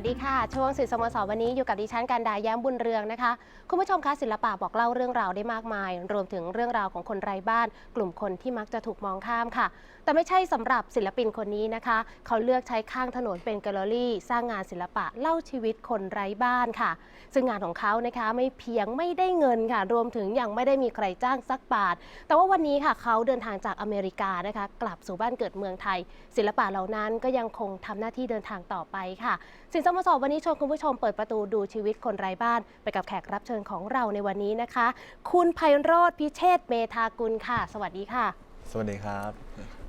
สวัสดีค่ะ ช่วงสื่อสโมสรวันนี้อยู่กับดิฉันการดาแย้มบุญเรืองนะคะ คุณผู้ชมคะศิลปะบอกเล่าเรื่องราวได้มากมาย รวมถึงเรื่องราวของคนไร้บ้าน กลุ่มคนที่มักจะถูกมองข้ามค่ะ แต่ไม่ใช่สำหรับศิลปินคนนี้นะคะ เขาเลือกใช้ข้างถนนเป็นแกลเลอรี่ สร้างงานศิลปะเล่าชีวิตคนไร้บ้านค่ะ ซึ่งงานของเขานะคะไม่เพียงไม่ได้เงินค่ะ รวมถึงยังไม่ได้มีใครจ้างสักบาท แต่ว่าวันนี้ค่ะเขาเดินทางจากอเมริกานะคะ กลับสู่บ้านเกิดเมืองไทย ศิลปะเหล่านั้นก็ยังคงทำหน้าที่เดินทางต่อไปค่ะสินสมสรวันนี้ชวนคุณผู้ชมเปิดประตูดูชีวิตคนไร้บ้าน ไปกับแขกรับเชิญของเราในวันนี้นะคะ คุณไพโรธพิเชษฐ์เมธากุลค่ะ สวัสดีค่ะสวัสดีครับ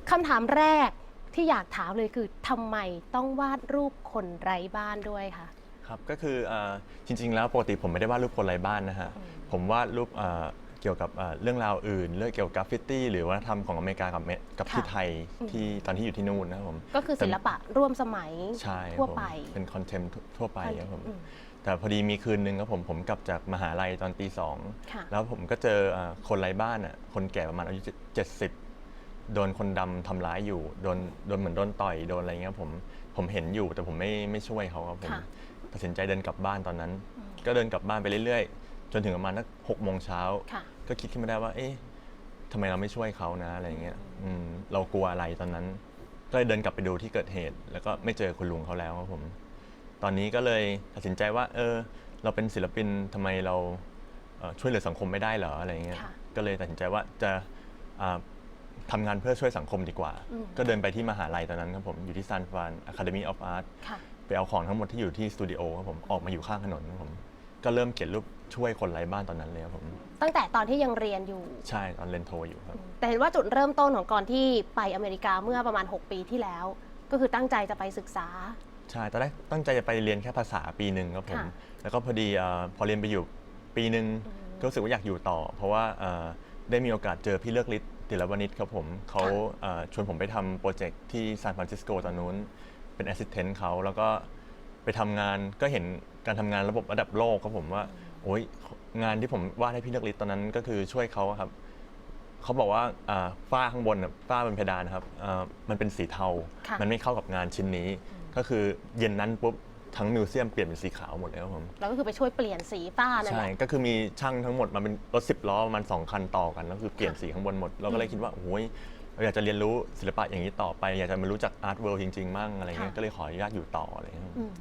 คำถามแรกที่อยากถามเลยคือทำไมต้องวาดรูปคนไร้บ้านด้วยคะ ครับก็คือเอ่อจริงๆ แล้วปกติผมไม่ได้วาดรูปคนไร้บ้านนะฮะผมวาดรูปเอ่อ เกี่ยวกับเอ่อเรื่องราวอื่น เรื่องเกี่ยวกับกราฟฟิตี้ หรือวัฒนธรรมของอเมริกากับเมกับที่ค่ะ ไทยที่ตอนที่อยู่ที่นู่นนะครับผม ก็คือศิลปะร่วมสมัยใช่ครับทั่วผมไปเป็นคอนเทมทั่วไปครับผม อืมแต่พอดีมีคืนนึงครับผมผมกลับจากมหาลัยตอนตีสองค่ะแล้วผมก็เจอเอ่อคนไร้บ้านอะคนแก่ประมาณอายุเจ็ดสิบโดนคนดำทำร้ายอยู่โดนโดนเหมือนโดนต่อยโดนอะไรเงี้ยผมผมเห็นอยู่แต่ผมไม่ไม่ช่วยเขาครับผมค่ะ ตัดสินใจเดินกลับบ้านตอนนั้น ก็เดินกลับบ้านไปเรื่อยๆ จนถึงประมาณนักหกโมงเช้าค่ะก็คิดขึ้นมาได้ว่า เอ๊ะทำไมเราไม่ช่วยเขานะอะไรเงี้ยอืมเรากลัวอะไรตอนนั้น ก็เลยเดินกลับไปดูที่เกิดเหตุ แล้วก็ไม่เจอคุณลุงเขาแล้วครับผม ตอนนี้ก็เลยตัดสินใจว่า เออ เราเป็นศิลปินทำไมเราเอ่อช่วยเหลือสังคมไม่ได้เหรออะไรเงี้ย ค่ะ ก็เลยตัดสินใจว่าจะอ่าทำงานเพื่อช่วยสังคมดีกว่า อืม ก็เดินไปที่มหาลัยตอนนั้นครับผม อยู่ที่ซานฟราน Academy of Art ค่ะ ไปเอาของทั้งหมดที่อยู่ที่สตูดิโอครับผม ออกมาอยู่ข้างถนนครับผม ก็เริ่มเขียนรูป ช่วยคนไร้บ้านตอนนั้นเลยครับผม ตั้งแต่ตอนที่ยังเรียนอยู่ ใช่ตอนเรียนโทอยู่ครับ แต่เห็นว่าจุดเริ่มต้นของก่อนที่ไปอเมริกาเมื่อประมาณ 6 ปีที่แล้ว ก็คือตั้งใจจะไปศึกษา ใช่ตอนแรกตั้งใจจะไปเรียนแค่ภาษาปีหนึ่งครับผม ค่ะ แล้วก็พอดีเอ่อพอเรียนไปอยู่ปีหนึ่งก็รู้สึกว่าอยากอยู่ต่อ เพราะว่าเอ่อได้มีโอกาสเจอพี่เลือกฤทธิ์ติลวณิชครับผมเขาเอ่อชวนผมไปทำโปรเจกต์ที่ซานฟรานซิสโกตอนนู้น เป็นแอสซิสแตนต์เขาแล้วก็ไปทำงานก็เห็นการทำงานระบบระดับโลกครับผมว่า โอ้ยงานที่ผมวาดให้พี่เลือกฤทธิ์ตอนนั้นก็คือช่วยเขาอะครับเขาบอกว่าอ่าฝ้าข้างบนน่ะฝ้าบนเพดานนะครับอ่ามันเป็นสีเทา ค่ะ มันไม่เข้ากับงานชิ้นนี้ ก็คือเย็นนั้นปุ๊บทั้งมิวเซียมเปลี่ยนเป็นสีขาวหมดเลยครับผม แล้วก็คือไปช่วยเปลี่ยนสีฝ้านั่นใช่ แหละ ก็คือมีช่างทั้งหมดมาเป็นรถสิบล้อประมาณสองคันต่อกันแล้วคือเปลี่ยนค่ะสีข้างบนหมด เราก็เลยคิดว่าโอ้ยเราอยากจะเรียนรู้ศิลปะอย่างนี้ต่อไป อยากจะมารู้จักอาร์ตเวิลด์จริงๆมั่งอะไรเงี้ย ค่ะ ก็เลยขออนุญาตอยู่ต่ออะไรเงี้ย อืม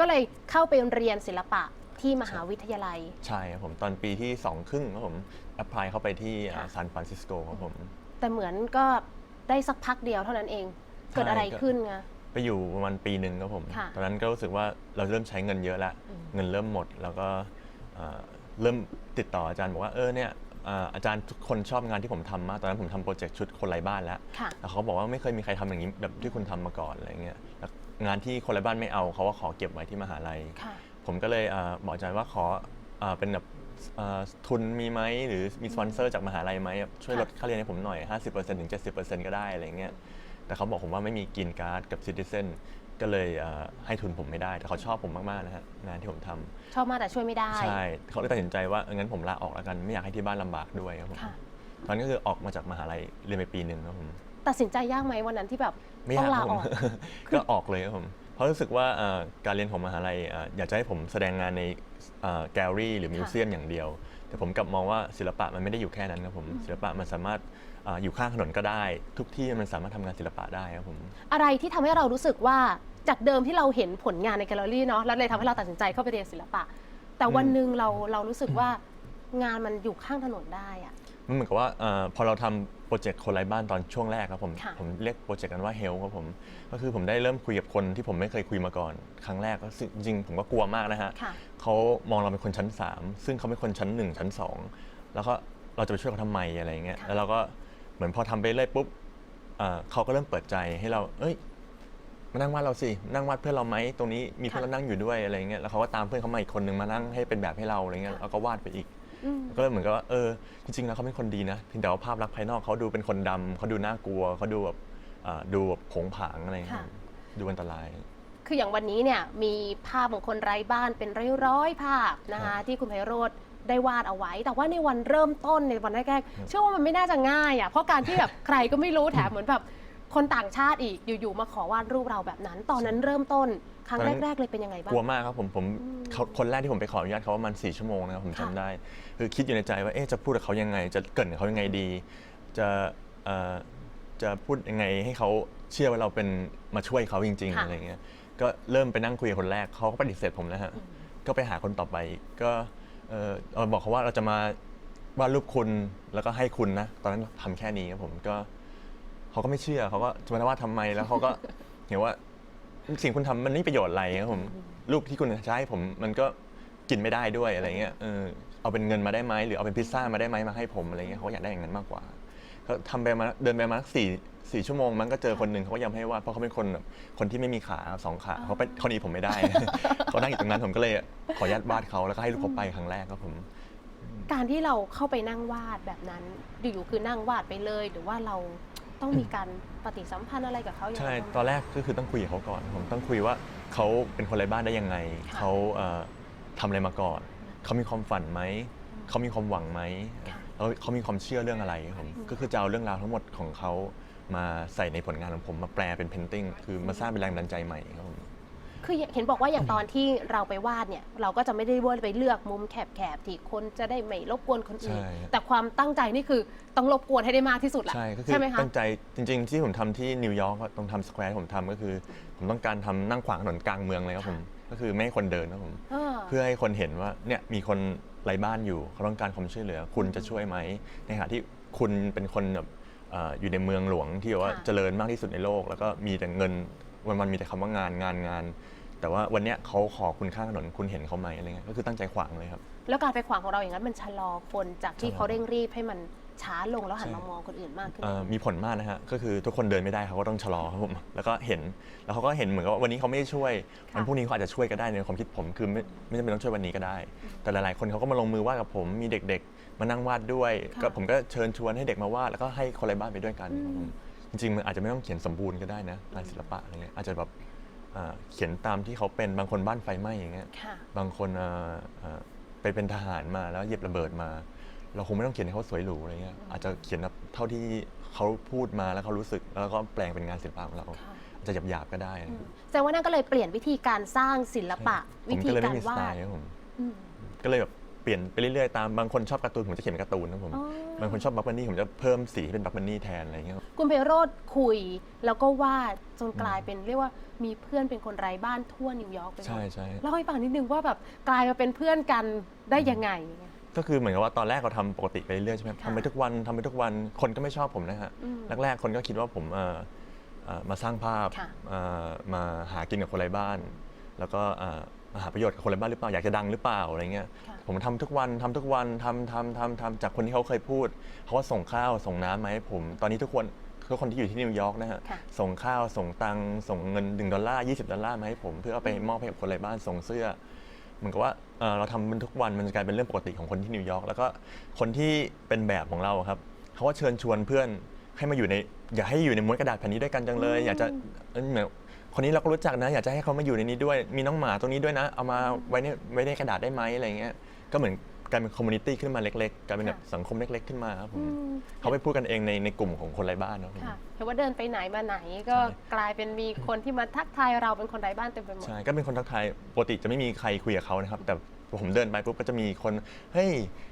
ก็เลยเข้าไปเรียนศิลปะ ที่มหาวิทยาลัย ใช่ครับผมตอนปีที่สองครึ่งครับผมแอพพลายเข้าไปที่ค่ะซานฟรานซิสโกครับผม แต่เหมือนก็ได้สักพักเดียวเท่านั้นเอง เกิดอะไรใช่ก็ขึ้นไง ไปอยู่ประมาณปีหนึ่งครับผม ค่ะตอนนั้นก็รู้สึกว่าเราเริ่มใช้เงินเยอะแล้ว อืม เงินเริ่มหมด แล้วก็เอ่อเริ่มติดต่ออาจารย์บอกว่า เออเนี่ยอ่าอาจารย์ทุกคนชอบงานที่ผมทำมาก ตอนนั้นผมทำโปรเจกต์ชุดคนไร้บ้านแล้ว ค่ะ แล้วเขาบอกว่าไม่เคยมีใครทำอย่างนี้แบบที่คุณทำมาก่อนอะไรเงี้ยแล้วงานที่คนไร้บ้านไม่เอาเขาว่าขอเก็บไว้ที่มหาลัย ค่ะ ผมก็เลยอ่าบอกอาจารย์ว่าขออ่าเป็นแบบอ่าทุนมีไหมหรือมีสปอนเซอร์จากมหาลัยไหมแบบช่วยลดค่าเรียนให้ผมหน่อย 50%ถึง 70%ก็ได้อะไรเงี้ยแต่เขาบอกผมว่าไม่มีกินการ์ดกับซิติเซนก็เลยเอ่อให้ทุนผมไม่ได้ แต่เขาชอบผมมาก ๆ นะฮะงานที่ผมทำชอบมากแต่ช่วยไม่ได้ ใช่ เขาเลยตัดสินใจว่าเอองั้นผมลาออกแล้วกันไม่อยากให้ที่บ้านลำบากด้วยครับผมค่ะตอนนั้นก็คือออกมาจากมหาลัยเรียนไปปีหนึ่งครับผมตัดสินใจยากไหมวันนั้นที่แบบไม่ต้ยาอกงคลารับอผอมกก็ออกเลยครับผม เพราะรู้สึกว่าเอ่อการเรียนของมหาลัยเอ่ออยากจะให้ผมแสดงงานในแกลเลอรี่หรือมิวเซียมอย่างเดียว แต่ผมกลับมองว่าศิลปะมันไม่ได้อยู่แค่นั้นครับผมศิลปะมันสามารถอ่าอยู่ข้างถนนก็ได้ ทุกที่มันสามารถทำงานศิลปะได้ครับผมอะไรที่ทำให้เรารู้สึกว่าจากเดิมที่เราเห็นผลงานในแกลเลอรี่เนาะแล้วเลยทำให้เราตัดสินใจเข้าไปเรียนศิลปะ แต่วันอืมหนึ่งเราเรารู้สึกว่างานมันอยู่ข้างถนนได้อะมันเหมือนกับว่าเออพอเราทำ โปรเจกต์คนไร้บ้านตอนช่วงแรกครับผมค่ะ ผมเรียกโปรเจกต์นั้นว่าเฮลครับผมก็คือผมได้เริ่มคุยกับคนที่ผมไม่เคยคุยมาก่อน ครั้งแรกก็ซึ่งจริงๆผมก็กลัวมากนะฮะ ค่ะ เขามองเราเป็นคนชั้น 3 ซึ่งเขาเป็นคนชั้น 1 ชั้น 2 แล้วก็เราจะไปช่วยเขาทำไมอะไรอย่างเงี้ย ค่ะ แล้วเราก็เหมือนพอทำไปเรื่อยปุ๊บเอ่อเขาก็เริ่มเปิดใจให้เรา เอ้ย มานั่งวาดเราสิ นั่งวาดเพื่อนเราไหม ตรงนี้มีเพื่อนเรานั่งอยู่ด้วยอะไรเงี้ย แล้วเขาก็ตามเพื่อนเขามาอีกคนนึงมานั่งให้เป็นแบบให้เราอะไรเงี้ยแล้วก็วาดไปอีกอืม ก็เลยเหมือนกับว่าเออจริงๆแล้วเขาเป็นคนดีนะเพียงแต่ว่าภาพลักษณ์ภายนอกเขาดูเป็นคนดำเขาดูน่ากลัวเขาดูแบบอ่าดูแบบผงผางอะไรอย่างเงี้ยค่ะ ดูอันตราย คืออย่างวันนี้เนี่ยมีภาพของคนไร้บ้านเป็นร้อยๆภาพนะครัคะบที่คุณไพโรธได้วาดเอาไว้ แต่ว่าในวันเริ่มต้นในวันแรกๆเชื่อว่ามันไม่น่าจะง่ายอะเพราะการที่แบบ ใครก็ไม่รู้แถมเหมือนแบบ คนต่างชาติอีกอยู่ๆมาขอวาดรูปเราแบบนั้น ตอนนั้นเริ่มต้นครั้งตอนนั้น แรก ๆ เลยเป็นยังไงบ้าง กลัวมากครับผมผมอืมเขาคนแรกที่ผมไปขออนุญาตเขาประมาณสี่ชั่วโมงนะครับผมค่ะ จำได้ คือคิดอยู่ในใจว่าเอ๊ะจะพูดกับเขายังไง จะเกรินกับเขายังไงดี จะเอ่อจะพูดยังไงให้เขาเชื่อว่าเราเป็นมาช่วยเขาจริงๆค่ะอะไรเงี้ยก็เริ่มไปนั่งคุยกับคนแรกเขาก็ปฏิเสธผมแล้วฮะก็ไปหาคนต่อไปอีกก็เอ่อเราบอกเขาว่าเราจะมาวาดรูปคุณแล้วก็ให้คุณนะ ตอนนั้นทำแค่นี้ครับผมก็ เขาก็ไม่เชื่อเขาก็จะมาว่าทำไมแล้วเขาก็ เห็นว่าสิ่งคุณทำมันไม่มีประโยชน์อะไรครับผมรูปที่คุณจะให้ผมมันก็กินไม่ได้ด้วยอะไรเงี้ยเออเอาเป็นเงินมาได้ไหมหรือเอาเป็นพิซซ่ามาได้ไหมมาให้ผมอะไรเงี้ยเขาอยากได้อย่างนั้นมากกว่าก็ทำไปมาเดินไปมาสักสี่สี่ชั่วโมงมันก็เจอคนหนึ่งเขาก็ยังให้วาดเพราะเขาเป็นคนแบบคนที่ไม่มีขาสองขาเขาเป็นเขาหนีผมไม่ได้ เขานั่งอยู่ตรงนั้นผมก็เลยขออนุญาตวาดเขาแล้วก็ให้รูปเขาไปครั้งแรกครับผม การที่เราเข้าไปนั่งวาดแบบนั้น อยู่ๆคือนั่งวาดไปเลย หรือว่าเรา ต้องมีการปฏิสัมพันธ์อะไรกับเขาอย่างใช่ไรบ้างตอนแรกก็คือต้องคุยกับเขาก่อน ผมต้องคุยว่าเขาเป็นคนไร้บ้านได้ยังไงค่ะเขาเอ่อทำอะไรมาก่อน เขามีความฝันไหม เขามีความหวังไหมค่ะ แล้วเขามีความเชื่อเรื่องอะไรครับผมอืม ก็คือจะเอาเรื่องราวทั้งหมดของเขามาใส่ในผลงานของผมมาแปลเป็นเพนติ้งคือมาสร้างเป็นแรงบันดาลใจใหม่ครับผม คือเห็นบอกว่าอย่างตอนที่เราไปวาดเนี่ย เราก็จะไม่ได้ว่าไปเลือกมุมแคบๆที่คนจะได้ไม่รบกวนคนอื่น ใช่ แต่ความตั้งใจนี่คือต้องรบกวนให้ได้มากที่สุดแหละใช่ก็คือไหมคะ ตั้งใจจริง ๆ ที่ผมทำที่นิวยอร์กอะตรงทำสแควร์ที่ผมทำก็คือ ผมต้องการทำนั่งขวางถนนกลางเมืองเลยครับผมก็คือไม่ให้คนเดินครับผมเออเพื่อให้คนเห็นว่าเนี่ยมีคนไร้บ้านอยู่เขาต้องการความช่วยเหลือ คุณจะช่วยไหมในขณะที่คุณเป็นคนแบบเอ่ออยู่ในเมืองหลวงที่แบบว่าค่ะ เจริญมากที่สุดในโลก แล้วก็มีแต่เงินวันวันๆมีแต่คำว่างานงานงาน แต่ว่าวันเนี้ยเขาขอคุณข้างถนนคุณเห็นเขาไหมอะไรเงี้ยก็คือตั้งใจขวางเลยครับ แล้วการไปขวางของเราอย่างนั้นมันชะลอคนจากที่ชะลอเขาเร่งรีบให้มันช้าลงแล้วหันใช่มามองคนอื่นมากขึ้น เอ่อมีผลมากนะฮะ ก็คือทุกคนเดินไม่ได้เขาก็ต้องชะลอครับผม แล้วก็เห็น แล้วเขาก็เห็นเหมือนกับว่าวันนี้เขาไม่ได้ช่วยค่ะวันพรุ่งนี้เขาอาจจะช่วยก็ได้ในความคิดผมคือไม่ไม่จำเป็นต้องช่วยวันนี้ก็ได้ แต่หลายๆ คนเขาก็มาลงมือวาดกับผม มีเด็กๆ มานั่งวาดด้วย ค่ะก็ผมก็เชิญชวนให้เด็กมาวาด แล้วก็ให้คนไร้บ้านไปด้วยกันครับผมจริงๆ มันอาจจะไม่ต้องเขียนสมบูรณ์ก็ได้นะงานศิลปะอะไรเงี้ย อาจจะแบบอ่า เขียนตามที่เขาเป็นบางคนบ้านไฟไหม้อย่างเงี้ยค่ะบางคนอ่าอ่าไปเป็นทหารมาแล้วเหยียบระเบิดมา เราคงไม่ต้องเขียนให้เขาสวยหรูอะไรเงี้ยอาจจะเขียนแบบเท่าที่เขาพูดมาแล้วเขารู้สึกแล้วก็แปลงเป็นงานศิลปะของเราค่ะอาจจะหยาบๆก็ได้อืมแสดงว่านั่นก็เลยเปลี่ยนวิธีการสร้างศิลปะผวิมธีก็เลยกาไม่รมีสวาไตดล์ครับผมอืมก็เลยแบบ เปลี่ยนไปเรื่อยๆตามบางคนชอบการ์ตูนผมจะเขียนเป็นการ์ตูนนะผมอ๋อ บางคนชอบบัคบันนี่ผมจะเพิ่มสีให้เป็นบัคบันนี่แทนอะไรเงี้ย คุณเพโรธคุย แล้วก็วาดจนกลายเป็นเรียกว่ามีเพื่อนเป็นคนไร้บ้านทั่วนิวยอร์กไปหมใช่ดใช่ เล่าให้ฟังนิดนึงว่าแบบกลายมาเป็นเพื่อนกันได้ยังไง ก็คือเหมือนกับว่าตอนแรกเราทำปกติไปเรื่อยๆใช่ไหมค่ะทำไปทุกวันทำไปทุกวันคนก็ไม่ชอบผมนะฮะอืมแรกๆคนก็คิดว่าผมเอ่อเอ่อมาสร้างภาพค่ะ เอ่อมาหากินกับคนไร้บ้าน แล้วก็เอ่อมา หาประโยชน์กับคนไร้บ้านหรือเปล่าอยากจะดังหรือเปล่าอะไรเงี้ยค่ะผมทำทุกวันทำทุกวันทำทำทำทำจากคนที่เขาเคยพูดเขาว่าส่งข้าวส่งน้ำมาให้ผม ตอนนี้ทุกคนทุกคนที่อยู่ที่นิวยอร์กนะฮะค่ะส่งข้าวส่งตังค์ส่งเงินหนึ่งดอลลาร์ยี่สิบดอลลาร์มาให้ผม เพื่อเอาไปมอบให้กับคนไร้บ้านส่งเสื้อ เหมือนกับว่าเอ่อเราทำมันทุกวันมันจะกลายเป็นเรื่องปกติของคนที่นิวยอร์กแล้วก็คนที่เป็นแบบของเราอะครับเขาก็เชิญชวนเพื่อนให้มาอยู่ใน อยากให้อยู่ในม้วนกระดาษแผ่นนี้ด้วยกันจังเลย อยากจะเอ้ยเหมือน คนนี้เราก็รู้จักนะ อยากจะให้เขามาอยู่ในนี้ด้วย มีน้องหมาตรงนี้ด้วยนะ เอามาไว้ในไว้ในกระดาษได้ไหมอะไรเงี้ย ก็เหมือนกลายเป็นคอมมูนิตี้ขึ้นมาเล็กๆกลายเป็นแบบค่ะสังคมเล็ก ๆ ขึ้นมาครับผมอืมเขาไปพูดกันเองในในกลุ่มของคนไร้บ้านเนาะผมค่ะเห็นว่าเดินไปไหนมาไหนก็ใช่กลายเป็นมีคนที่มาทักทายเราเป็นคนไร้บ้านเต็มไปหมด ใช่ ก็เป็นคนทักทาย ปกติจะไม่มีใครคุยกับเขานะครับ แต่ ผมเดินไปปุ๊บก็จะมีคนเฮ้ย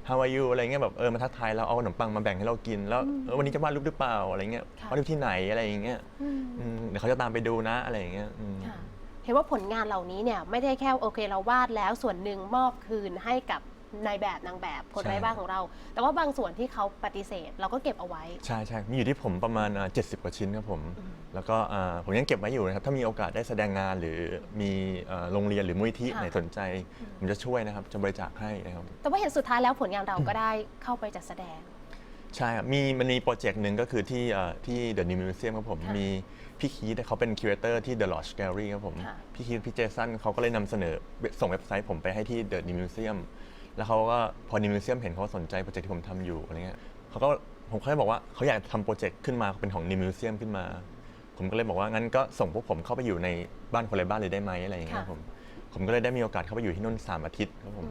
how are you อะไรเงี้ยแบบเออมาทักทายเราเอาขนมปังมาแบ่งให้เรากิน แล้วเออวันนี้จะวาดรูปหรือเปล่าอะไรเงี้ยค่ะ วาดรูปที่ไหนอะไรอย่างเงี้ยอืมอืมเดี๋ยวเขาจะตามไปดูนะอะไรอย่างเงี้ยอืม ค่ะเห็นว่าผลงานเหล่านี้เนี่ยไม่ได้แค่โอเคเราวาดแล้วส่วนหนึ่งมอบคืนให้กับ นายแบบนางแบบคนใช่ไร้บ้านของเรา แต่ว่าบางส่วนที่เขาปฏิเสธ เราก็เก็บเอาไว้ ใช่ใช่มีอยู่ที่ผมประมาณอ่า70กว่าชิ้นครับผมอืมแล้วก็อ่าผมยังเก็บไว้อยู่นะครับ ถ้ามีโอกาสได้แสดงงานหรือมีอ่าโรงเรียนหรือมูลที่ค่ะ ไหนสนใจ ผมจะช่วยนะครับ จะบริจาคให้นะครับ แต่ว่าเห็นสุดท้ายแล้วผลงานเราก็ได้เข้าไปจัดแสดง ใช่ครับมีมันมีโปรเจกต์หนึ่งก็คือที่เอ่อที่ The New Museum ครับผม ค่ะมีพี่คีดเขาเป็นคิวเรเตอร์ที่ The Lodge Gallery ครับผม ค่ะ พี่คีดพี่เจสันเขาก็เลยนำเสนอ ส่งเว็บไซต์ผมไปให้ที่ The New Museum แล้วเขาก็พอ New Museum เห็นเขาสนใจโปรเจกต์ที่ผมทำอยู่อะไรเงี้ยเขาก็ผมเขาเลยบอกว่าเขาอยากทำโปรเจกต์ขึ้นมาเป็นของ New Museum ขึ้นมา ผมก็เลยบอกว่างั้นก็ส่งพวกผมเข้าไปอยู่ในบ้านคนไร้บ้านเลยได้ไหมอะไรอย่างเงี้ยครับผมผมก็เลยได้มีโอกาสเข้าไปอยู่ที่นู่นสามอาทิตย์ครับผม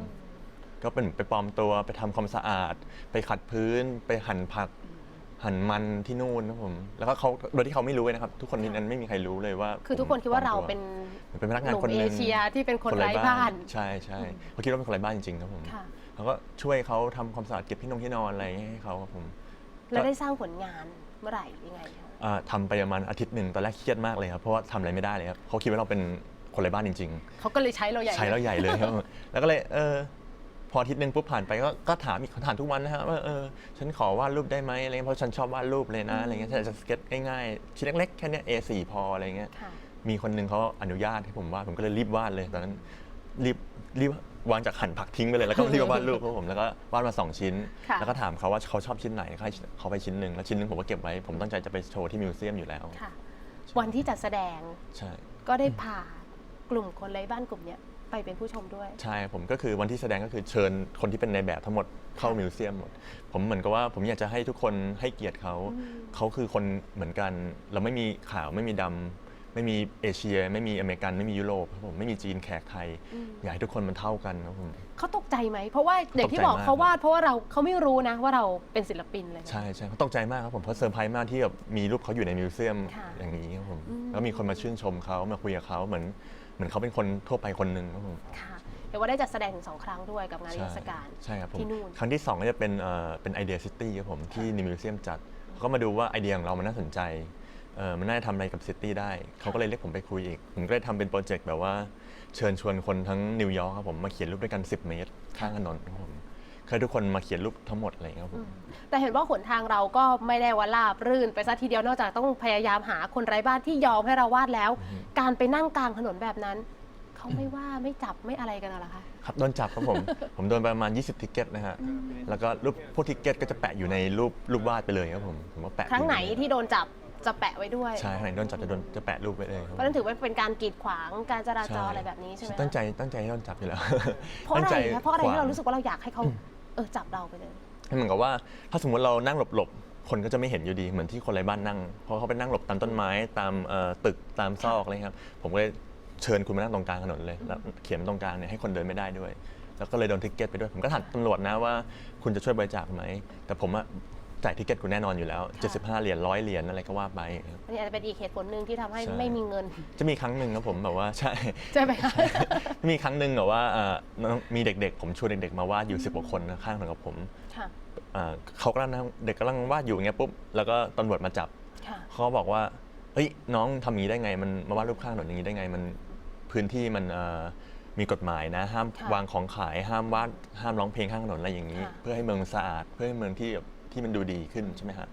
ก็เป็นไปปลอมตัวไปทำความสะอาด ไปขัดพื้น ไปหั่นผัก หั่นมันที่นู่นครับผม แล้วก็เขาโดยที่เขาไม่รู้เลยนะครับ ทุกคนที่นั้นไม่มีใครรู้เลยว่าคือทุกคนคิดว่าเราเป็นผมเป็นพนักงานหนุ่มคนหเอนึ่งเชียที่เป็นคนไร้บ้าน ใช่ใช่เขาคิดว่าเป็นคนไร้บ้านจริงๆครับผมค่ะเขาก็ช่วยเขาทำความสะอาดเก็บที่นงที่นอนอะไรให้เขาครับผมแล้วได้สร้างผลงานเมื่อไหร่ยังไงคะอ่าทำไปประมาณอาทิตย์หนึ่งตอนแรกเครียดมากเลยครับเพราะว่าทำอะไรไม่ได้เลยครับเขาคิดว่าเราเป็นคนไร้บ้านจริง ๆเขาก็เลยใช้เราใหญ่ใช้แล้วใหญ่เลยครับแล้วก็เลยเออ พออาทิตย์หนึ่งปุ๊บผ่านไปก็ก็ถามอีกถามทุกวันนะฮะว่าเออฉันขอวาดรูปได้ไหมอะไรเงี้ยเพราะฉันชอบวาดรูปเลยนะอะไรเงี้ยฉันจะสเก็ตง่ายๆชิ้นเล็กๆแค่เนี้ย A4 พออะไรเงี้ยค่ะมีคนหนึ่งเขาอนุญาตให้ผมวาดผมก็เลยรีบวาดเลยตอนนั้นรีบรีบวางจากหั่นผักทิ้งไปเลยแล้วก็รีบมาวาดรูปครับผมแล้วก็วาดมาสองชิ้นค่ะแล้วก็ถามเขาว่าเขาชอบชิ้นไหนเขาให้เขาไปชิ้นหนึ่งแล้วชิ้นหนึ่งผมก็เก็บไว้ผมตั้งใจจะไปโชว์ที่มิวเซียมอยู่แล้วค่ะวันที่จัดแสดงใช่ก็ได้พากลุ่มคนไร้บ้านกลุ่มเนี้ย ไปเป็นผู้ชมด้วย ใช่ผมก็คือวันที่แสดงก็คือเชิญคนที่เป็นในแบบทั้งหมดเข้ามิวเซียมหมด ผมเหมือนกับว่าผมอยากจะให้ทุกคนให้เกียรติเขาอืมเขาคือคนเหมือนกัน เราไม่มีขาวไม่มีดำไม่มีเอเชีย ไม่มีอเมริกันไม่มียุโรปครับผมไม่มีจีนแขกไทยอืมอยากให้ทุกคนมันเท่ากันครับผม เขาตกใจไหม เพราะว่าอย่างที่ตกใจบอกมากเขาวาดเพราะว่าเราเขาไม่รู้นะว่าเราเป็นศิลปินเลยนะใช่ใช่เขาตกใจมากครับผมเพราะเซอร์ไพรส์มากที่แบบมีรูปเขาอยู่ในมิวเซียมค่ะอย่างนี้ครับผมอืมแล้วมีคนมาชื่นชมเขามาคุยกับเขาเหมือน เหมือนเขาเป็นคนทั่วไปคนหนึ่งครับผมค่ะเห็นว่าได้จัดแสดงถึงสองครั้งด้วยกับงานนิทรรศการใช่ครับผมที่นู่น ครั้งที่2ก็จะเป็นเอ่อเป็นไอเดียซิตี้ครับผมที่นิมิวเซียมจัดเขาก็มาดูว่าไอเดียของเรามันน่าสนใจเอ่อมันน่าจะทำอะไรกับซิตี้ได้ เขาก็เลยเรียกผมไปคุยอีก ผมก็เลยทำเป็นโปรเจกต์แบบว่าเชิญชวนคนทั้งนิวยอร์กครับผมมาเขียนรูปด้วยกัน 10 เมตร ข้างถนนครับผม คือทุกคนมาเขียนรูปทั้งหมดอะไรอย่างเงี้ยครับผม แต่เห็นว่าหนทางเราก็ไม่ได้ว่าราบรื่น ไปซะทีเดียวนอกจากต้องพยายามหาคนไร้บ้านที่ยอมให้เราวาดแล้วการไปนั่งกลางถนนแบบนั้น เขาไม่ว่าไม่จับไม่อะไรกันเหรอคะ ครับโดนจับครับผม ผมโดนประมาณ 20 ทิกเก็ตนะฮะ แล้วก็รูปพวกทิกเก็ตก็จะแปะอยู่ในรูปรูปวาดไปเลยครับผม ผมว่าแปะครั้งไหนอยู่ที่โดนจับจะแปะไว้ด้วย ใช่ครั้งไหนโดนจับจะโดนจะแปะรูปไปเลยครับเพราะฉะนั้นถือว่าเป็นการกีดขวางการจราจรใช่อะไรแบบนี้ใช่ไหมคะตั้งใจตั้งใจให้โดนจับอยู่แล้วเพราะอะไรตั้งใจคะเพราะอะไรขวที่งเรารู้สึกว่าเราอยากให้เขา เออจับเราไปเลย เหมือนกับว่าถ้าสมมติเรานั่งหลบๆ คนก็จะไม่เห็นอยู่ดีเหมือนที่คนไร้บ้านนั่ง เพราะเขาไปนั่งหลบตามต้นไม้ตามเอ่อตึกตามซอกอะไรครับ ผมก็เลยเชิญคุณมานั่งตรงกลางถนนเลยแล้วเขียนตรงกลางเนี่ยให้คนเดินไม่ได้ด้วย แล้วก็เลยโดนทิกเก็ตไปด้วย ผมก็ถามตำรวจนะว่า คุณจะช่วยบริจาคไหมแต่ผมอะ จ่ายทิกเก็ตคุณแน่นอนอยู่แล้วค่ะ75 เหรียญร้อยเหรียญอะไรก็ว่าไปครับอันนี้อาจจะเป็นอีกเหตุผลหนึ่งที่ทำให้ใช่ ไม่มีเงินจะมีครั้งหนึ่งครับผมแบบว่าใช่ ใช่ไหมคะ มีครั้งหนึ่งแบบว่าเอ่อน้องมีเด็กๆ ผมชวนเด็กๆมาวาดอยู่สิบกว่าคนนะข้างถนนกับผมค่ะอ่าเขากำลังนั่งเด็กกำลังวาดอยู่อย่างเงี้ยปุ๊บแล้วก็ตำรวจมาจับ ค่ะ เขาก็บอกว่า เฮ้ย น้องทำอย่างนี้ได้ไง มันมาวาดรูปข้างถนนอย่างนี้ได้ไง มันพื้นที่มันเอ่อมีกฎหมายนะ ห้ามค่ะวางของขาย ห้ามวาด ห้ามร้องเพลงข้างถนนอะไรอย่างนี้ ค่ะ เพื่อให้เมืองสะอาด เพื่อให้เมืองที่แบบ ที่มันดูดีขึ้นใช่ไหมฮะ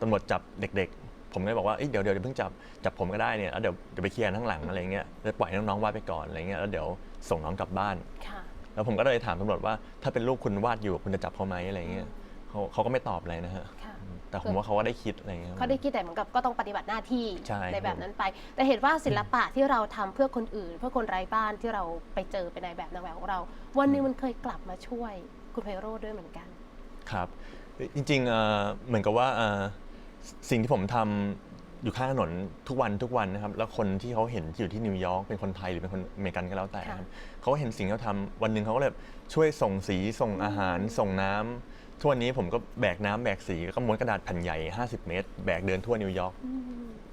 ตำรวจจับเด็ก ๆ ผมก็เลยบอกว่าเอ้ยเดี๋ยวเดี๋ยวเดี๋ยวเพิ่งจับจับผมก็ได้เนี่ยแล้วเดี๋ยวเดี๋ยวไปเคลียร์ข้างหลังอะไรเงี้ยแล้วปล่อยให้น้องๆวาดไปก่อนอะไรเงี้ยแล้วเดี๋ยวส่งน้องกลับบ้าน ค่ะ แล้วผมก็เลยถามตำรวจว่าถ้าเป็นลูกคุณวาดอยู่คุณจะจับเขาไหมอะไรเงี้ยเขาเขาก็ไม่ตอบอะไรนะฮะค่ะ แต่ผมว่าเขาก็ได้คิดอะไรเงี้ย เขาได้คิดแต่เหมือนกับก็ต้องปฏิบัติหน้าที่ใช่แบบนั้นไป แต่เห็นว่าศิลปะที่เราทำเพื่อคนอื่น เพื่อคนไร้บ้านที่เราไปเจอเป็นในแบบนางแบบของเรา วันหนึงมันเคยกลับมาช่วยคุณไพโรจน์ด้วยเหมือนกัน ครับ จริงๆเอ่อเหมือนกับว่าเอ่อสิ่งที่ผมทำอยู่ข้างถนนทุกวันทุกวันนะครับ แล้วคนที่เขาเห็นที่อยู่ที่นิวยอร์กเป็นคนไทยหรือเป็นคนอเมริกันก็แล้วแต่ครับเขาก็เห็นสิ่งที่เราทำวันหนึ่งเขาก็เลยช่วยส่งสีส่งอาหาร ส่งน้ำทุกวันนี้ผมก็แบกน้ำแบกสีแล้วก็ม้วนกระดาษแผ่นใหญ่ 50 เมตร แบกเดินทั่วนิวยอร์ก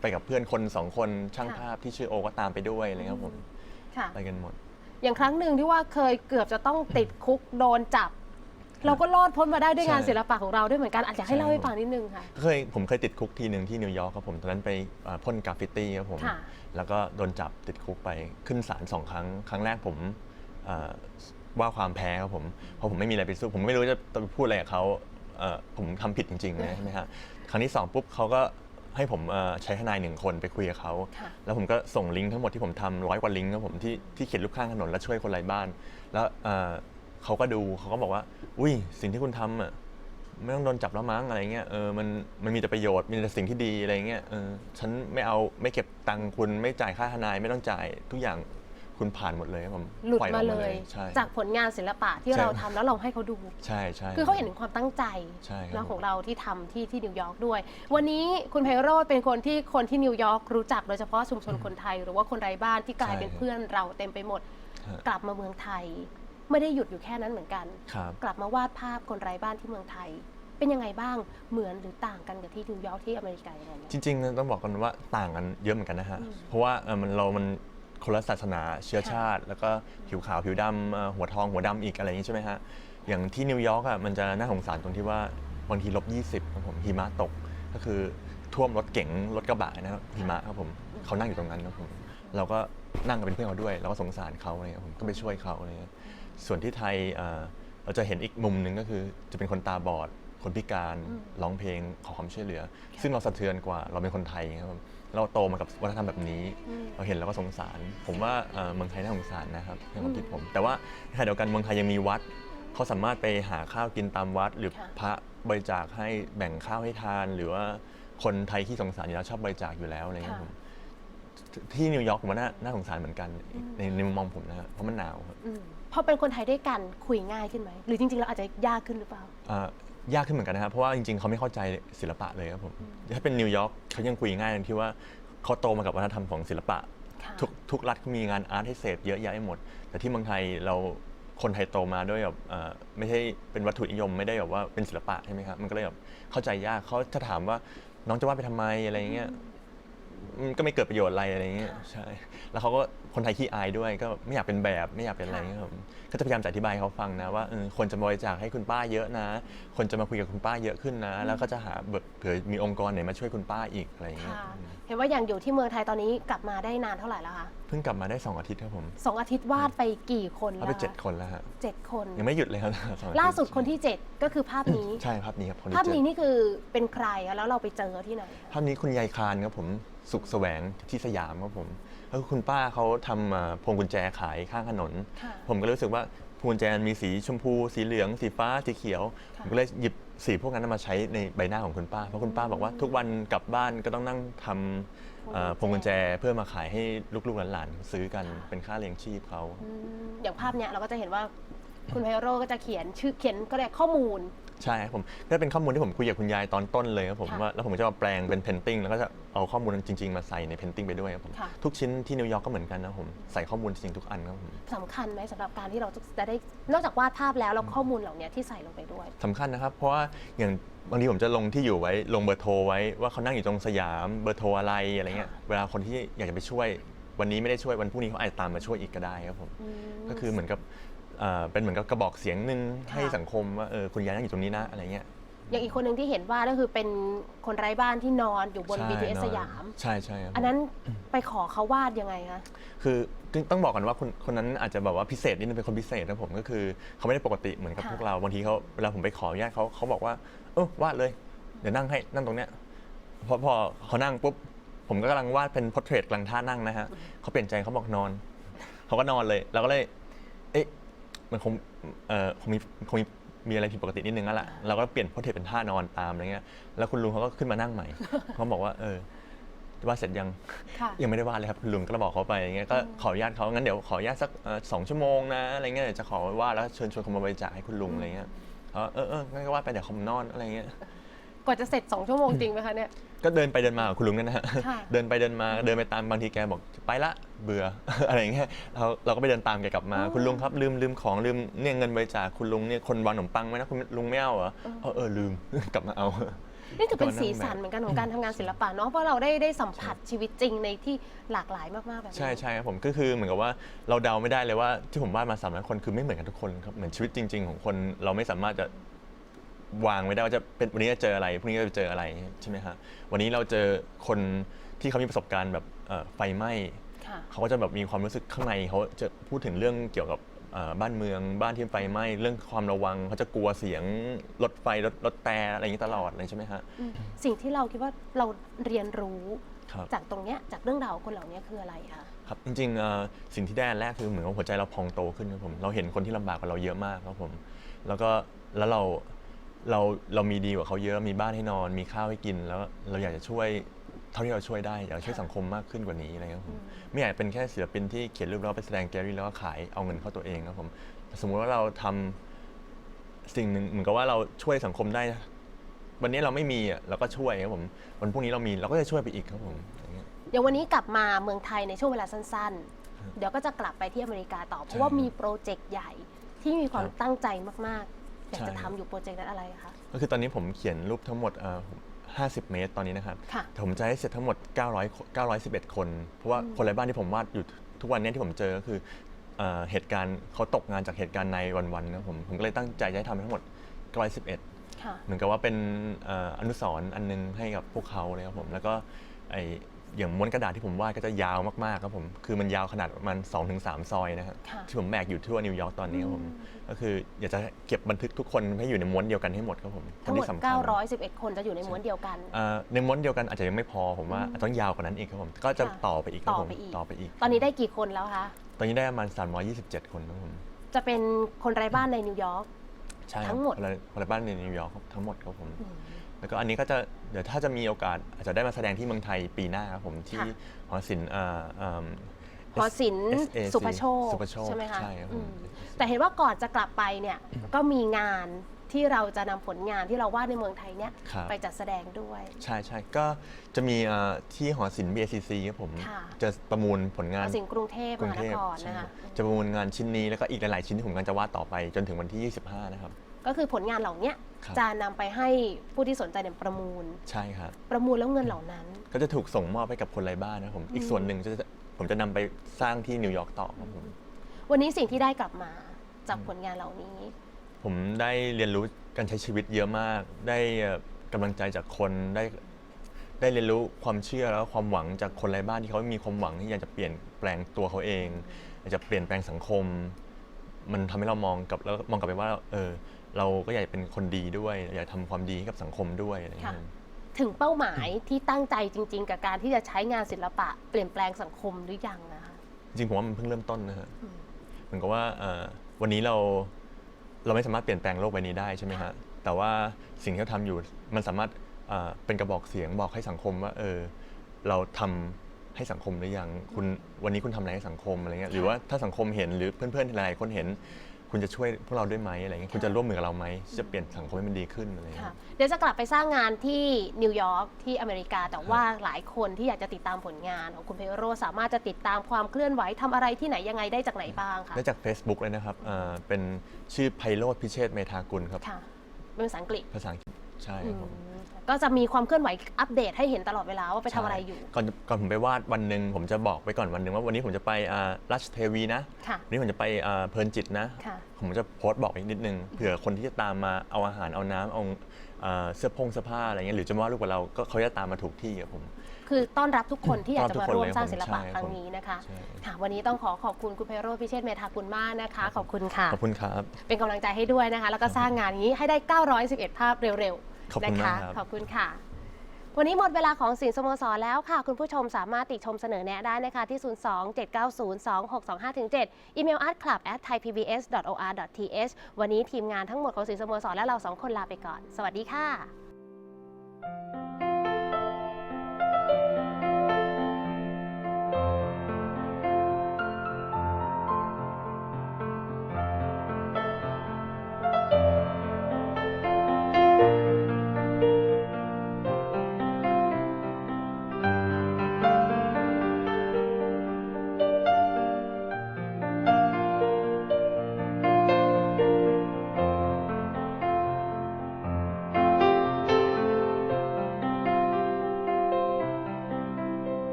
ไปกับเพื่อนคนสองคนช่างค่ะภาพที่ชื่อโอก็ตามไปด้วยอะไรเงี้ยครับผมค่ะไปกันหมด อย่างครั้งหนึ่งที่ว่าเคยเกือบจะต้องติดคุกโดนจับ เราก็รอดพ้นมาได้ด้วยงานใช่ ศิลปะของเราด้วยเหมือนกันอาจจะให้ใช่เล่าให้ฟังนิดนึงค่ะ เคยผมเคยติดคุกทีหนึ่งที่นิวยอร์กครับผมตอนนั้นไปอ่าพ่นกราฟฟิตี้ครับผม ค่ะ แล้วก็โดนจับติดคุกไปขึ้นศาลสองครั้ง ครั้งแรกผมอ่าว่าความแพ้ครับผมเพราะผมไม่มีอะไรไปสู้ผมไม่รู้จะจะพูดอะไรกับเขาเอ่อผมทำผิดจริงๆนะใช่ไหมฮะครั้งที่สองปุ๊บเขาก็ให้ผมเอ่อใช้ทนายหนึ่งคนไปคุยกับเขา ค่ะ แล้วผมก็ส่งลิงก์ทั้งหมดที่ผมทำร้อยกว่าลิงก์ครับผมที่ที่เขียนรูปข้างถนนและช่วยคนไร้บ้าน แล้วเอ่อ เขาก็ดูเขาก็บอกว่า อุ้ยสิ่งที่คุณทำอะไม่ต้องโดนจับแล้วมั้งอะไรเงี้ยเออมันมันมีแต่ประโยชน์มีแต่สิ่งที่ดีอะไรเงี้ยเออฉันไม่เอาไม่เก็บตังค์คุณไม่จ่ายค่าทนายไม่ต้องจ่ายทุกอย่างคุณผ่านหมดเลยครับผมหลุดปอยอมาอกเลย ใช่ จากผลงานศิลปะที่ใช่ เราทำแล้วเราให้เขาดู ใช่ใช่คือเขาเห็นถึงความตั้งใจใช่ครับแล้วของเราที่ทำที่ที่นิวยอร์กด้วย วันนี้คุณไพโรธเป็นคนที่คนที่นิวยอร์กรู้จักโดยเฉพาะชุมชนคนไทย หรือว่าคนไร้บ้านที่กลายเป็นเพื่อนเราเต็มไปหมด ฮะ กลับมาเมืองไทย ไม่ได้หยุดอยู่แค่นั้นเหมือนกัน ครับกลับมาวาดภาพคนไร้บ้านที่เมืองไทย เป็นยังไงบ้างเหมือนหรือต่างกันกับที่นิวยอร์กที่อเมริกายังไงบ้างจริงๆต้องบอกกันว่าต่างกันเยอะเหมือนกันนะฮะ อืมเพราะว่าเอ่อมันเรามันคนละศาสนาเชื้อค่ะชาติ แล้วก็ผิวขาวผิวดำเอ่อหัวทองหัวดำอีกอะไรอย่างนี้ใช่ไหมฮะ อย่างที่นิวยอร์กอะมันจะน่าสงสารตรงที่ว่าบางทีลบ20ครับผมหิมะตกก็คือท่วมรถเก๋งรถกระบะนะครับหิมะครับผมเขานั่งอยู่ตรงนั้นครับผมเราก็นั่งกันเป็นเพื่อนเขาด้วย เราก็สงสารเขาอะไรเงี้ยผมก็ไปช่วยเขาอะไรเงี้ย ส่วนที่ไทยเอ่อเราจะเห็นอีกมุมหนึ่งก็คือจะเป็นคนตาบอด คนพิการอืมร้องเพลงขอความช่วยเหลือ ซึ่งเราสะเทือนกว่าเราเป็นคนไทยครับผมเราโตมากับวัฒนธรรมแบบนี้อืมเราเห็นเราก็สงสาร ผมว่าเอ่อเมืองไทยน่าสงสารนะครับในความคิดผม แต่ว่าในขณะเดียวกันเมืองไทยยังมีวัดเขาสามารถไปหาข้าวกินตามวัด หรือค่ะพระบริจาคให้แบ่งข้าวให้ทาน หรือว่าคนไทยที่สงสารอยู่แล้วชอบบริจาคอยู่แล้วอะไรเงี้ยผมที่นิวยอร์กผมว่าน่าน่าสงสารเหมือนกันในในมุมมองผมนะครับเพราะมันหนาวครับอืม พอเป็นคนไทยด้วยกันคุยง่ายขึ้นไหม หรือจริงๆเราอาจจะยากขึ้นหรือเปล่า อ่ายากขึ้นเหมือนกันนะครับ เพราะว่าจริงๆ เขาไม่เข้าใจศิลปะเลยครับผม ถ้าเป็นนิวยอร์กเขายังคุยง่ายตรงที่ว่าเขาโตมากับวัฒนธรรมของศิลปะ ค่ะทุกทุกรัฐเขามีงานอาร์ตให้เสพเยอะแยะไปหมด แต่ที่เมืองไทยเราคนไทยโตมาด้วยแบบเอ่อไม่ใช่เป็นวัตถุนิยมไม่ได้แบบว่าเป็นศิลปะใช่ไหมครับมันก็เลยแบบเข้าใจยากเขาจะถามว่าน้องจะวาดไปทำไมอะไรเงี้ยอืมก็ไม่เกิดประโยชน์อะไรอะไรเงี้ยค่ะใช่ แล้วเขาก็คนไทยขี้อายด้วยก็ไม่อยากเป็นแบบไม่อยากเป็นอะไรค่ะเงี้ยครับก็จะพยายามจะอธิบายให้เขาฟังนะว่าเออคนจะบริจาคให้คุณป้าเยอะนะ คนจะมาคุยกับคุณป้าเยอะขึ้นนะ แล้วก็จะหาแบบเผื่อมีองค์กรไหนมาช่วยคุณป้าอีกอะไรเงี้ยค่ะอืมเห็นว่าอย่างอยู่ที่เมืองไทยตอนนี้กลับมาได้นานเท่าไหร่แล้วคะเพิ่งกลับมาได้สองอาทิตย์ครับผมสองอาทิตย์วาดไปกี่คนเอาแล้วไปคะเจ็ดคนแล้วฮะเจ็ดคน ยังไม่หยุดเลยครับสองอทิตย์ล่าสุดคนที่เจ็ดก็คือภาพนี้ ใช่ภาพนี้ครับคนที่ภาพเจ็ด นี้นี่คือเป็นใครอะแล้วเราไปเจอที่ไหนคะภาพนี้คุณยายคานครับผมสุขแสวงที่สยามครับผม แล้วคุณป้าเขาทำอ่าพวงกุญแจขายข้างถนน ค่ะ ผมก็เลยรู้สึกว่าพวงกุญแจมันมีสีชมพู สีเหลือง สีฟ้า สีเขียวค่ะผมก็เลยหยิบสีพวกนั้นมาใช้ในใบหน้าของคุณป้า เพราะคุณป้าบอกว่าทุกวันกลับบ้านก็ต้องนั่งทำอ่าพวงกุญแจเพื่อมาขายให้ลูกๆหลานๆซื้อกันเป็นค่าเลี้ยงชีพเขา อืมอย่างภาพเนี้ยเราก็จะเห็นว่าคุณไพโรจน์ก็จะเขียนชื่อเขียนก็เรียกข้อมูล ใช่ครับผมก็เป็นข้อมูลที่ผมคุยกับคุณยายตอนต้นเลยครับผมค่ะว่าแล้วผมจะมาแปลงเป็นเพนติ้งแล้วก็จะเอาข้อมูลจริง ๆ มาใส่ในเพนติ้งไปด้วยครับผมค่ะ ทุกชิ้นที่นิวยอร์กก็เหมือนกันนะครับผมใส่ข้อมูลจริงๆทุกอันครับผม สำคัญไหมสำหรับการที่เราจะได้นอกจากวาดภาพแล้วแล้วข้อมูลเหล่านี้ที่ใส่ลงไปด้วย สำคัญนะครับ เพราะว่าอย่างบางทีผมจะลงที่อยู่ไว้ลงเบอร์โทรไว้ว่าเขานั่งอยู่ตรงสยามเบอร์โทรอะไรอะไรเงี้ยค่ะเวลาคนที่อยากจะไปช่วย วันนี้ไม่ได้ช่วยวันพรุ่งนี้เขาอาจจะตามมาช่วยอีกก็ได้ครับผมอืมก็คือเหมือนกับ เอ่อเป็นเหมือนกับกระบอกเสียงหนึ่งค่ะให้สังคมว่าเออคุณยายนั่งอยู่ตรงนี้นะอะไรเงี้ยอย่างอีกคนหนึ่งที่เห็นว่าก็คือเป็นคนไร้บ้านที่นอนอยู่บน ใช่ BTS นอนสยาม ใช่ใช่ครับอันนั้นไปขอเขาวาดยังไงคะคือต้องบอกกันว่าคนคนนั้นอาจจะแบบว่าพิเศษนิดนึงเป็นคนพิเศษนะผมก็คือเขาไม่ได้ปกติเหมือนกับค่ะ พวกเราบางทีเขาเวลาผมไปขออนุญาตเขาเขาบอกว่าเออวาดเลย เดี๋ยวนั่งให้นั่งตรงเนี้ยพอพอเขานั่งปุ๊บผมก็กำลังวาดเป็นพอร์เทรตกำลังท่านั่งนะฮะเขาเปลี่ยนใจเขาบอกนอนเขาก็นอนเลยเราก็เลยเอ๊ะ มันคงเอ่อคงมีคงมีมีอะไรผิดปกตินิดนึงแล้วล่ะเราก็เปลี่ยนพอร์เทรตเป็นท่านอนตามอะไรเงี้ยแล้วคุณลุงเขาก็ขึ้นมานั่งใหม่ เขาบอกว่าเออวาดเสร็จยังค่ะยังไม่ได้วาดเลยครับคุณลุงก็บอกเขาไปอย่างเงี้ยก็ขออนุญาตเขางั้นเดี๋ยวขออนุญาตสักเอ่อสองชั่วโมงนะอะไรเงี้ยเดี๋ยวจะขอวาดแล้วเชิญชวนคนมาบริจาคให้คุณลุงอะไรเงี้ยเขาเออเอองั้นก็วาดไปเดี๋ยวผมนอนอะไรเงี้ย กว่าจะเสร็จ2ชั่วโมงจริงไหมคะเนี่ย ก็เดินไปเดินมากับคุณลุงนั่นนะฮะค่ะ เดินไปเดินมาเดินไปตามบางทีแกบอกไปละเบื่อ อะไรเงี้ยเราเราก็ไปเดินตามแกกลับมาอ๋อคุณลุงครับลืมลืมของลืมเนี่ยเงินบริจาคคุณลุงเนี่ยคนวางขนมปังไหมนะคุณลุงไม่เอาเหรอเออเออลืม กลับมาเอา นี่ถือเป็นก็นั่งสีสันเหมือนกันของการทำงานศิลปะเนาะเพราะเราได้ได้สัมผัสชีวิตจริงในที่หลากหลายมากๆแบบนี้ ใช่ใช่ครับผมก็คือเหมือนกับว่าเราเดาไม่ได้เลยว่าที่ผมวาดมาสามร้อยคนคือไม่เหมือนกันทุกคนครับเหมือนชีวิตจริง ๆ ของคนเราไม่สามารถจะ วางไว้ได้ว่าจะเป็นวันนี้จะเจออะไรพรุ่งนี้จะเจออะไรใช่ไหมฮะวันนี้เราเจอคนที่เขามีประสบการณ์แบบเอ่อไฟไหม้ค่ะ เขาก็จะแบบมีความรู้สึกข้างในเขาจะพูดถึงเรื่องเกี่ยวกับเอ่อบ้านเมืองบ้านที่ไฟไหม้เรื่องความระวังเขาจะกลัวเสียงรถไฟรถรถแต่อะไรอย่างนี้ตลอดเลยใช่ไหมฮะอืมสิ่งที่เราคิดว่าเราเรียนรู้ครับ จากตรงเนี้ยจากเรื่องราวของคนเหล่านี้คืออะไรคะ ครับจริงๆเอ่อสิ่งที่ได้อันแรกคือเหมือนกับหัวใจเราพองโตขึ้นครับผมเราเห็นคนที่ลำบากกว่าเราเยอะมากครับผมแล้วก็แล้วเรา เราเรามีดีกว่าเขาเยอะมีบ้านให้นอน มีข้าวให้กินแล้วเราอยากจะช่วยเท่าที่เราช่วยได้อยากจะช่วยสังคมมากขึ้นกว่านี้อะไรครับผมไม่อยากเป็นแค่ศิลปินที่เขียนรูปแล้วไปแสดงแกลเลอรี่แล้วก็ขายเอาเงินเข้าตัวเองครับผมสมมุติว่าเราทำสิ่งหนึ่งเหมือนกับว่าเราช่วยสังคมได้ วันนี้เราไม่มีอะเราก็ช่วยครับผมวันพรุ่งนี้เรามีเราก็จะช่วยไปอีกครับผมอย่างเงี้ยอย่างวันนี้กลับมาเมืองไทยในช่วงเวลาสั้น ๆ เดี๋ยวก็จะกลับไปที่อเมริกาต่อเพราะว่าใช่มีโปรเจกต์ใหญ่ที่มีความครับตั้งใจมากๆ อยากใช่จะทำอยู่โปรเจกต์นั้นอะไรคะ ก็คือตอนนี้ผมเขียนรูปทั้งหมดเอ่อ50 เมตรตอนนี้นะครับ ค่ะแต่ผมจะให้เสร็จทั้งหมด 900คน911 คน เพราะว่าคนไร้บ้านที่ผมวาดอยู่ทุกวันเนี้ที่ผมเจอก็คือเอ่อเหตุการณ์เขาตกงานจากเหตุการณ์ในวันๆนะผมผมก็เลยตั้งใจจะให้ทำทั้งหมด 911 ค่ะ เหมือนกับว่าเป็นเอ่ออนุสรณ์อันนึงให้กับพวกเขาเลยครับผม แล้วก็ไอ อย่างม้วนกระดาษที่ผมวาดก็จะยาวมากๆครับผม คือมันยาวขนาดประมาณ2-3ซอยนะครับค่ะที่ผมแบกอยู่ทั่วนิวยอร์กตอนนี้ครับผมอืมก็คืออยากจะเก็บบันทึกทุกคนให้อยู่ในม้วนเดียวกันให้หมดครับผมทั้งหมดคนที่สำคัญ911 คนจะอยู่ในม้วนเดียวกัน เอ่อในม้วนเดียวกันอาจจะยังไม่พอผมว่าอืมต้องยาวกว่านั้นอีกครับผม ก็จะค่ะต่อไปอีกครับต่อผมไปอีก ต่อไปอีก ตอนนี้ได้กี่คนแล้วคะ ตอนนี้ได้ประมาณ 327 คนครับผม จะเป็นคนไร้บ้านในนิวยอร์ก ใช่ครับทั้งหมด คนละคนละบ้านในนิวยอร์กครับทั้งหมดครับผม แล้วก็อันนี้ก็จะเดี๋ยวถ้าจะมีโอกาสอาจจะได้มาแสดงที่เมืองไทยปีหน้าครับผมที่ค่ะหอศิลป์อ่าอ่าหอศิลป์ SAC สุภโชคสุภโชคใช่ไหมคะใช่ครับผอืมมแต่เห็นว่าก่อนจะกลับไปเนี่ยก็มีงานที่เราจะนำผลงานที่เราวาดในเมืองไทยเนี่ยครับไปจัดแสดงด้วย ใช่ใช่ก็จะมีอ่าที่หอศิลป์ BACC ครับผมค่ะจะประมูลผลงานสิ่งกรุงเทพกมรุงหาเทนพครใช่นะคะจะประมูลงานชิ้นนี้แล้วก็อีกหลาย ๆ ชิ้นที่ผมกำลังจะวาดต่อไปจนถึงวันที่ 25 นะครับ ก็คือผลงานเหล่าเนี้ยครับ จะนำไปให้ผู้ที่สนใจเนี่ยประมูล ใช่ครับ ประมูลแล้วเงินเหล่านั้น ก็จะถูกส่งมอบให้กับคนไร้บ้านนะครับผมอีกส่วนหนึ่งจะผมจะนำไปสร้างที่นิวยอร์กต่อครับผมวันนี้สิ่งที่ได้กลับมาจากผลงานเหล่านี้ ผมได้เรียนรู้การใช้ชีวิตเยอะมาก ได้เอ่อกำลังใจจากคนได้ได้เรียนรู้ความเชื่อแล้วก็ความหวังจากคนไร้บ้านที่เขามีความหวังที่อยากจะเปลี่ยนแปลงตัวเขาเองอยากจะเปลี่ยนแปลงสังคม มันทำให้เรามองกลับแล้วมองกลับไปว่า เออ เราก็อยากเป็นคนดีด้วย อยากทำความดีให้กับสังคมด้วยอะไรอย่างเงี้ย ค่ะ ถึงเป้าหมายที่ตั้งใจจริง ๆ กับการที่จะใช้งานศิลปะเปลี่ยนแปลงสังคมหรือยังนะคะ จริงๆผมว่ามันเพิ่งเริ่มต้นนะฮะอืมเหมือนกับว่าเอ่อวันนี้เราเราไม่สามารถเปลี่ยนแปลงโลกใบนี้ได้ใช่ไหมฮะแต่ว่าสิ่งที่เราทำอยู่มันสามารถเอ่อเป็นกระบอกเสียงบอกให้สังคมว่าเออเราทำให้สังคมหรือยังคุณวันนี้คุณทำอะไรให้สังคมอะไรเงี้ยหรือว่าถ้าสังคมเห็นหรือเพื่อนๆหลายๆคนเห็น คุณจะช่วยพวกเราด้วยไหมอะไรเงี้ยคุณจะร่วมมือกับเราไหมที่จะเปลี่ยนสังคมให้มันดีขึ้นอะไรเงี้ค่ะย เดี๋ยวจะกลับไปสร้างงานที่นิวยอร์กที่อเมริกา แต่ว่าหลายคนที่อยากจะติดตามผลงานของคุณเพโรสามารถจะติดตามความเคลื่อนไหวทำอะไรที่ไหนยังไงได้จากไหนบ้างคะได้จาก Facebook เลยนะครับเอ่อเป็นชื่อไพโรธพิเชษฐ์เมธากุลครับ ค่ะเป็นภาษาอังกฤษ ภาษาอังกฤษ ใช่อืครับมผมก็จะมีความเคลื่อนไหวอัปเดตให้เห็นตลอดเวลาว่าไปทำอะไรอยู่ ใช่ก่อนก่อนผมไปวาดวันหนึ่งผมจะบอกไปก่อนวันหนึ่งว่าวันนี้ผมจะไปอ่าราชเทวีนะค่ะ วันนี้ผมจะไปอ่าเพลินจิตนะ ค่ะ ผมจะโพสต์บอกอีกนิดนึงเผื่อคนที่จะตามมาเอาอาหารเอาน้ำเอาอ่าเสื้อพงเสื้อผ้าอะไรเงี้ยหรือจะมาว่าลูกกับเราก็เขาจะตามมาถูกที่ครับผม คือต้อนรับทุกคนที่อยากจะมาร่วมสร้างศิลปะใช่ครั้งนี้นะคะใช่ ค่ะวันนี้ต้องขอขอบคุณคุณเพโรพิเชษฐ์เมธากุลมากนะคะ ขอบคุณค่ะ ขอบคุณครับ เป็นกำลังใจให้ด้วยนะคะ แล้วก็สร้างงานนี้ให้ได้ 911 ภาพเร็ว ขอบๆคุนะณคะมากครับ ขอบคุณค่ะ วันนี้หมดเวลาของสินสโมสรแล้วค่ะ คุณผู้ชมสามารถติชมเสนอแนะได้นะคะ ที่ 02-790-2625-7 อีเมล artclub at thaipbs.or.th วันนี้ทีมงานทั้งหมดของสินสโมสรและเราสองคนลาไปก่อน สวัสดีค่ะ